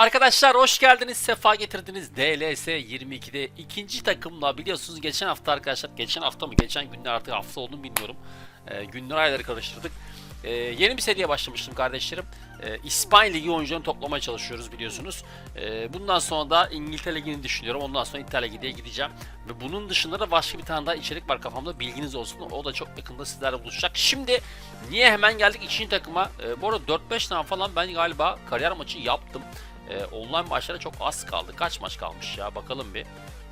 Arkadaşlar hoş geldiniz, sefa getirdiniz. DLS 22'de ikinci takımla biliyorsunuz geçen hafta arkadaşlar, geçen hafta mı, geçen günler artık hafta olduğunu bilmiyorum. Ee, günler ayları karıştırdık. Ee, yeni bir seriye başlamıştım kardeşlerim. Ee, İspanya Ligi oyuncularını toplamaya çalışıyoruz biliyorsunuz. Ee, bundan sonra da İngiltere Ligi'ni düşünüyorum. Ondan sonra İtalya Ligi'ye gideceğim. Ve bunun dışında da başka bir tane daha içerik var kafamda. Bilginiz olsun. O da çok yakında sizlerle buluşacak. Şimdi niye hemen geldik ikinci takıma? Ee, bu arada 4-5 tane falan ben galiba kariyer maçı yaptım. Ee, online maçlara çok az kaldı. Kaç maç kalmış ya bakalım bir.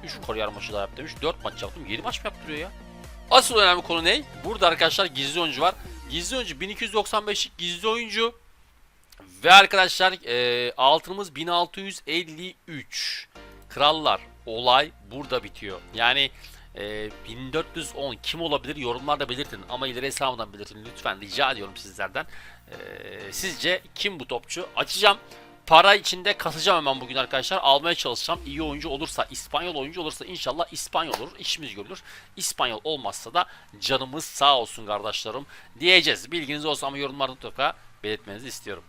3 kariyer maçı daha yaptım. 4 maç yaptım. 7 maç mı yaptırıyor ya? Asıl önemli konu ne? Burada arkadaşlar gizli oyuncu var. Gizli oyuncu 1295'lik gizli oyuncu. Ve arkadaşlar e, altınımız 1653. Krallar olay burada bitiyor. Yani e, 1410 kim olabilir yorumlarda belirtin ama ileri hesabından belirtin lütfen rica ediyorum sizlerden. E, sizce kim bu topçu? Açacağım. Para içinde kasacağım hemen bugün arkadaşlar. Almaya çalışacağım. İyi oyuncu olursa, İspanyol oyuncu olursa inşallah İspanyol olur. İşimiz görülür. İspanyol olmazsa da canımız sağ olsun kardeşlerim diyeceğiz. Bilginiz olsun ama yorumlarda mutlaka belirtmenizi istiyorum.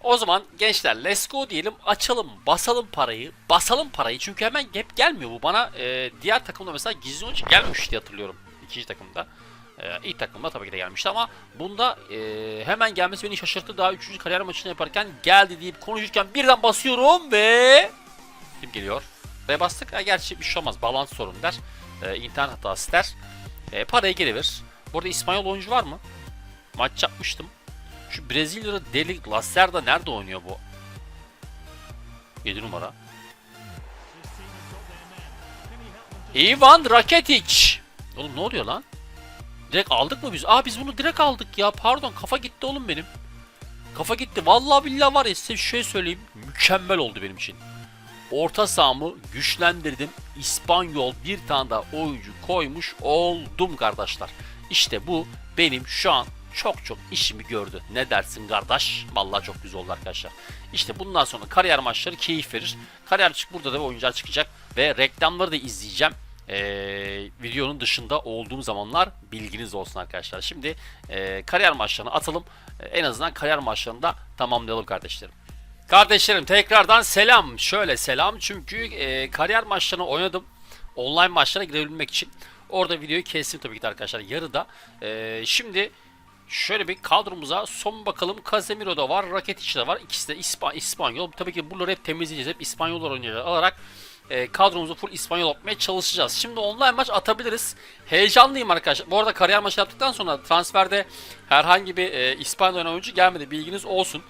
O zaman gençler let's go diyelim açalım basalım parayı basalım parayı çünkü hemen hep gelmiyor bu bana e, diğer takımda mesela gizli oyuncu gelmiş diye hatırlıyorum ikinci takımda e, ilk takımda tabii ki de gelmişti ama bunda e, hemen gelmesi beni şaşırttı daha üçüncü kariyer maçını yaparken geldi deyip konuşurken birden basıyorum ve kim geliyor ve bastık ha, gerçi bir şey olmaz balans sorun der e, internet hatası der e, parayı geri ver burada İspanyol oyuncu var mı maç yapmıştım şu Brezilyalı deli Lacerda nerede oynuyor bu? 7 numara. Ivan Rakitic. Oğlum ne oluyor lan? Direkt aldık mı biz? Aa biz bunu direkt aldık ya. Pardon kafa gitti oğlum benim. Kafa gitti. Vallahi billahi var ya size şöyle söyleyeyim. Mükemmel oldu benim için. Orta sahamı güçlendirdim. İspanyol bir tane daha oyuncu koymuş oldum kardeşler. İşte bu benim şu an çok çok işimi gördü. Ne dersin kardeş? Vallahi çok güzel oldu arkadaşlar. İşte bundan sonra kariyer maçları keyif verir. Kariyer çık burada da oyuncular çıkacak ve reklamları da izleyeceğim. Ee, videonun dışında olduğum zamanlar bilginiz olsun arkadaşlar. Şimdi e, kariyer maçlarını atalım. E, en azından kariyer maçlarını da tamamlayalım kardeşlerim. Kardeşlerim tekrardan selam. Şöyle selam çünkü e, kariyer maçlarını oynadım. Online maçlara girebilmek için. Orada videoyu kestim tabii ki de arkadaşlar yarıda. E, şimdi Şöyle bir kadromuza son bakalım. Casemiro da var, Rakitic de var. İkisi de İspa İspanyol. Tabii ki bunları hep temizleyeceğiz. Hep İspanyollar oynayacağız alarak e, kadromuzu full İspanyol yapmaya çalışacağız. Şimdi online maç atabiliriz. Heyecanlıyım arkadaşlar. Bu arada kariyer maçı yaptıktan sonra transferde herhangi bir e, İspanyol oynayan oyuncu gelmedi. Bilginiz olsun.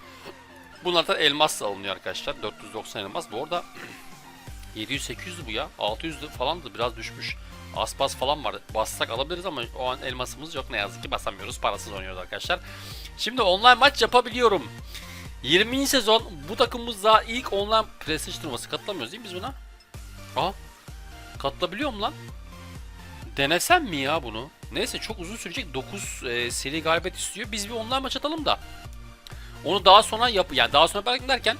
Bunlardan elmas da alınıyor arkadaşlar. 490 elmas. Bu arada 700-800'dü bu ya. 600'dü falandı. Biraz düşmüş. Aspas falan var. Bassak alabiliriz ama o an elmasımız yok ne yazık ki basamıyoruz. Parasız oynuyoruz arkadaşlar. Şimdi online maç yapabiliyorum. 20. sezon bu takımımızda ilk online Prestige turnuvası katılamıyoruz değil mi biz buna? Aa. Katılabiliyor mu lan? Denesem mi ya bunu? Neyse çok uzun sürecek 9 e, seri galibiyet istiyor. Biz bir online maç atalım da. Onu daha sonra yap yani daha sonra belki derken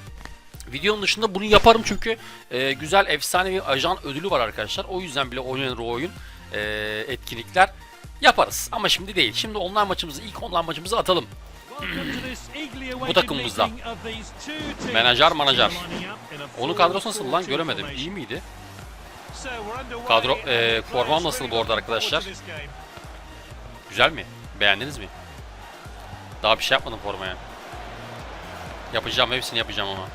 Videonun dışında bunu yaparım çünkü e, güzel efsane bir ajan ödülü var arkadaşlar. O yüzden bile oynanır o oyun e, etkinlikler yaparız. Ama şimdi değil. Şimdi online maçımızı ilk online maçımızı atalım. Bu takımımızda. Menajer manajer. Onun kadrosu nasıl lan göremedim. İyi miydi? Kadro, e, formam nasıl bu arada arkadaşlar? Güzel mi? Beğendiniz mi? Daha bir şey yapmadım formaya. Yapacağım hepsini yapacağım ama.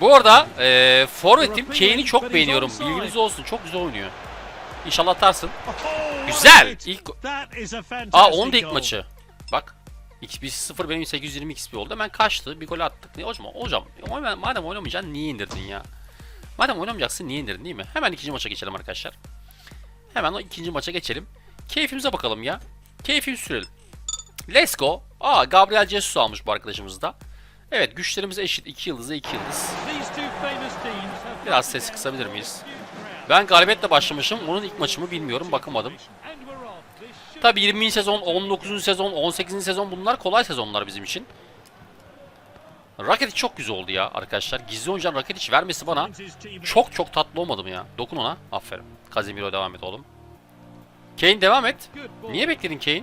Bu arada e, forvetim Kane'i çok beğeniyorum. Bilginiz olsun. Çok güzel oynuyor. İnşallah atarsın. Güzel. İlk Aa onun da ilk maçı. Bak. XP0 benim 820 XP oldu. Hemen kaçtı. Bir gol attık. Ne hocam? Hocam madem oynamayacaksın niye indirdin ya? Madem oynamayacaksın niye indirdin değil mi? Hemen ikinci maça geçelim arkadaşlar. Hemen o ikinci maça geçelim. Keyfimize bakalım ya. Keyfimizi sürelim. Let's go. Aa Gabriel Jesus almış bu arkadaşımız da. Evet güçlerimiz eşit. 2 yıldızı 2 yıldız. Biraz ses kısabilir miyiz? Ben galibiyetle başlamışım. Onun ilk maçımı bilmiyorum. Bakamadım. Tabi 20. sezon, 19. sezon, 18. sezon bunlar kolay sezonlar bizim için. Rakitic çok güzel oldu ya arkadaşlar. Gizli oyuncudan Rakitic vermesi bana çok çok tatlı olmadı mı ya? Dokun ona. Aferin. Casemiro devam et oğlum. Kane devam et. Niye bekledin Kane?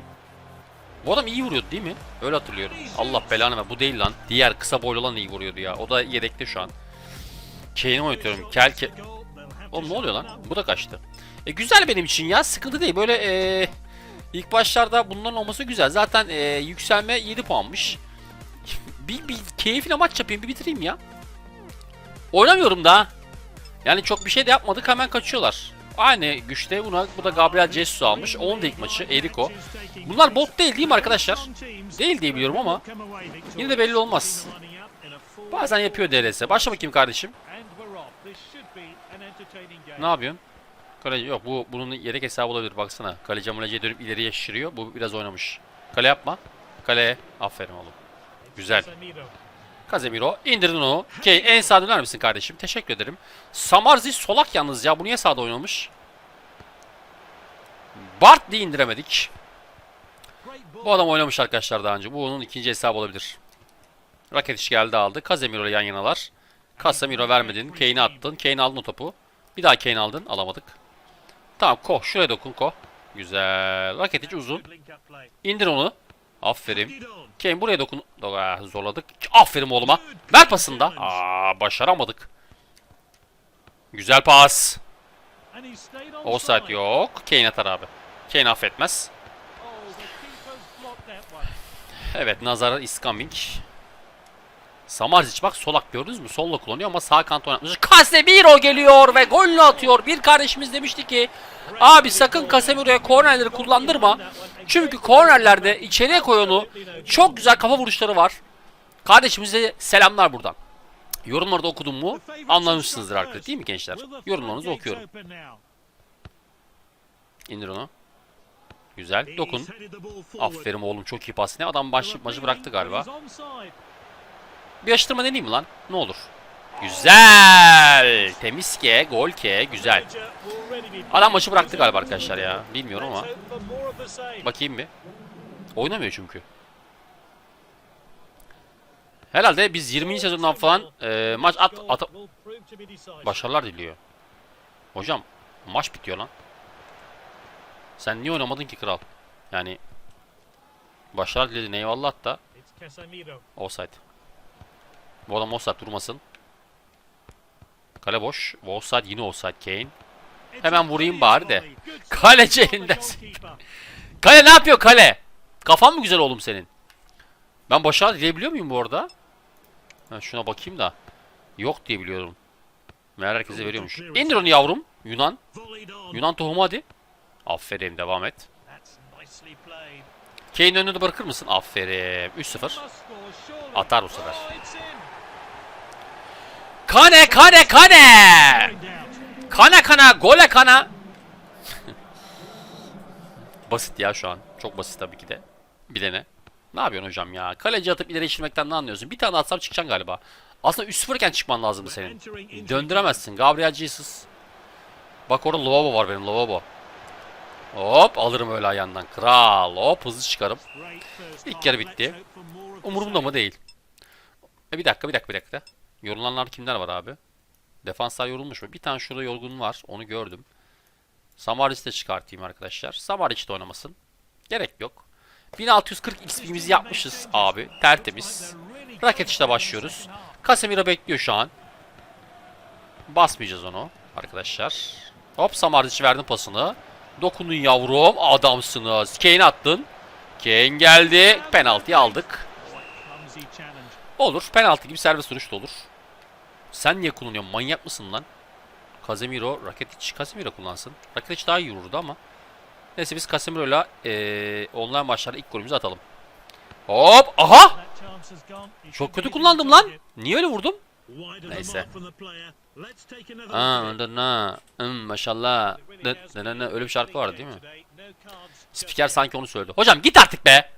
Bu adam iyi vuruyordu değil mi? Öyle hatırlıyorum. Allah belanı ver. Bu değil lan. Diğer kısa boylu olan iyi vuruyordu ya. O da yedekte şu an. Kane'i oynatıyorum. Kel ke... Oğlum ne oluyor lan? Bu da kaçtı. E, güzel benim için ya. Sıkıntı değil. Böyle e, ilk başlarda bunların olması güzel. Zaten e, yükselme 7 puanmış. Bir, bir keyifli maç yapayım. Bir bitireyim ya. Oynamıyorum da. Yani çok bir şey de yapmadık. Hemen kaçıyorlar. Aynı güçte buna bu da Gabriel Jesus almış. 10 da ilk maçı Eriko. Bunlar bot değil değil mi arkadaşlar? Değil diye biliyorum ama yine de belli olmaz. Bazen yapıyor DRS. Başla bakayım kardeşim. Ne yapıyorsun? Kaleci yok bu bunun yedek hesabı olabilir baksana. Kaleci ameleciye dönüp ileriye şişiriyor. Bu biraz oynamış. Kale yapma. Kale. Aferin oğlum. Güzel. Casemiro indirdin onu. Kane en sağa döner misin kardeşim? Teşekkür ederim. Samarzi solak yalnız ya. Bu niye sağda oynamış? Bartley indiremedik. Bu adam oynamış arkadaşlar daha önce. Bu onun ikinci hesabı olabilir. Rakitic geldi aldı. Casemiro yan yanalar. Casemiro vermedin. Kane'i attın. Kane aldın o topu. Bir daha Kane aldın. Alamadık. Tamam ko. Şuraya dokun ko. Güzel. Rakitic uzun. İndir onu. Aferin. Kane buraya dokun. Ah, zorladık. Aferin oğluma. Ver pasında. Aa, başaramadık. Güzel pas. Offside yok. Kane atar abi. Kane affetmez. Evet Nazar is coming. Samarzic bak solak gördünüz mü? Solla kullanıyor ama sağ kant oynatmış. Casemiro geliyor ve golünü atıyor. Bir kardeşimiz demişti ki abi sakın Casemiro'ya kornerleri kullandırma. Çünkü kornerlerde içeriye koy onu. Çok güzel kafa vuruşları var. Kardeşimize selamlar buradan. Yorumlarda okudum mu? Anlamışsınızdır artık değil mi gençler? Yorumlarınızı okuyorum. İndir onu. Güzel. Dokun. Aferin oğlum çok iyi pas. Ne adam baş, maçı bıraktı galiba. Bir açtırma deneyeyim mi lan? Ne olur. Güzel. Temiz ke, gol ke, güzel. Adam maçı bıraktı galiba arkadaşlar ya. Bilmiyorum ama. Bakayım bir. Oynamıyor çünkü. Herhalde biz 20. sezondan falan e, maç at, at başarılar diliyor. Hocam maç bitiyor lan. Sen niye oynamadın ki kral? Yani başarılar diledin eyvallah da offside. Bu adam offside durmasın. Kale boş. Offside yine offside Kane. Hemen vurayım bari de. Kaleci elinden Kale ne yapıyor kale? Kafan mı güzel oğlum senin? Ben başarı dileyebiliyor muyum bu arada? Ha, şuna bakayım da. Yok diye biliyorum. Meğer herkese veriyormuş. İndir onu yavrum. Yunan. Yunan tohumu hadi. Aferin devam et. Kane'in önünde bırakır mısın? Aferin. 3-0. Atar bu sefer. Kane kane kane. Kana kana gole kana. basit ya şu an. Çok basit tabii ki de. Bilene. Ne yapıyorsun hocam ya? Kaleci atıp ileri geçirmekten ne anlıyorsun? Bir tane atsam çıkacaksın galiba. Aslında 3-0 iken çıkman lazımdı senin. Döndüremezsin. Gabriel Jesus. Bak orada lavabo var benim lavabo. Hop alırım öyle ayağından. Kral. Hop hızlı çıkarım. İlk yarı bitti. Umurumda mı değil. E bir dakika bir dakika bir dakika. Yorulanlar kimler var abi? Defanslar yorulmuş mu? Bir tane şurada yorgun var. Onu gördüm. Samaris'i de çıkartayım arkadaşlar. Samaris de oynamasın. Gerek yok. 1640 XP'mizi yapmışız abi. Tertemiz. Raket işte başlıyoruz. Casemiro bekliyor şu an. Basmayacağız onu arkadaşlar. Hop Samaris'i verdim pasını. Dokunun yavrum. Adamsınız. Kane attın. Kane geldi. Penaltıyı aldık. Olur. Penaltı gibi serbest vuruş da olur. Sen niye kullanıyorsun? Manyak mısın lan? Casemiro, Rakitic, Casemiro kullansın. Rakitic daha iyi vururdu ama. Neyse biz Casemiro'yla eee online maçlarda ilk golümüzü atalım. Hop! Aha! Çok kötü kullandım lan. Niye öyle vurdum? Neyse. Aa. Hmm, maşallah. Öyle bir şarkı vardı değil mi? Spiker sanki onu söyledi. Hocam git artık be!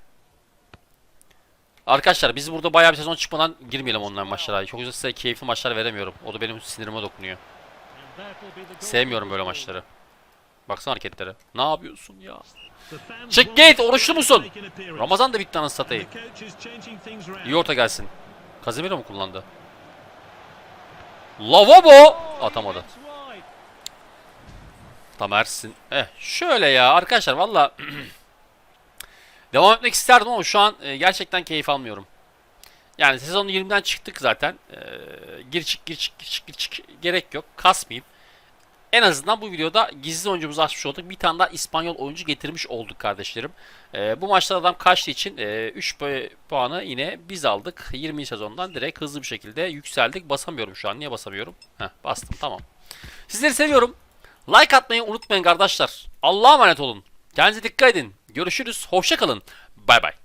Arkadaşlar biz burada bayağı bir sezon çıkmadan girmeyelim online maçlara. Çok güzel size keyifli maçlar veremiyorum. O da benim sinirime dokunuyor. Sevmiyorum böyle maçları. Baksana hareketlere. Ne yapıyorsun ya? Çık git oruçlu musun? Ramazan da bitti anasını satayım. İyi orta gelsin. Casemiro mu kullandı? Lavabo! Atamadı. Tam Ersin. Eh şöyle ya arkadaşlar valla Devam etmek isterdim ama şu an e, gerçekten keyif almıyorum. Yani sezon 20'den çıktık zaten. Ee, gir çık gir çık gir çık gir çık gerek yok. Kasmayayım. En azından bu videoda gizli oyuncumuzu açmış olduk. Bir tane daha İspanyol oyuncu getirmiş olduk kardeşlerim. Ee, bu maçta adam kaçtığı için 3 puanı yine biz aldık. 20 sezondan direkt hızlı bir şekilde yükseldik. Basamıyorum şu an. Niye basamıyorum? Heh, bastım tamam. Sizleri seviyorum. Like atmayı unutmayın kardeşler. Allah'a emanet olun. Kendinize dikkat edin. Görüşürüz. Hoşça kalın. Bay bay.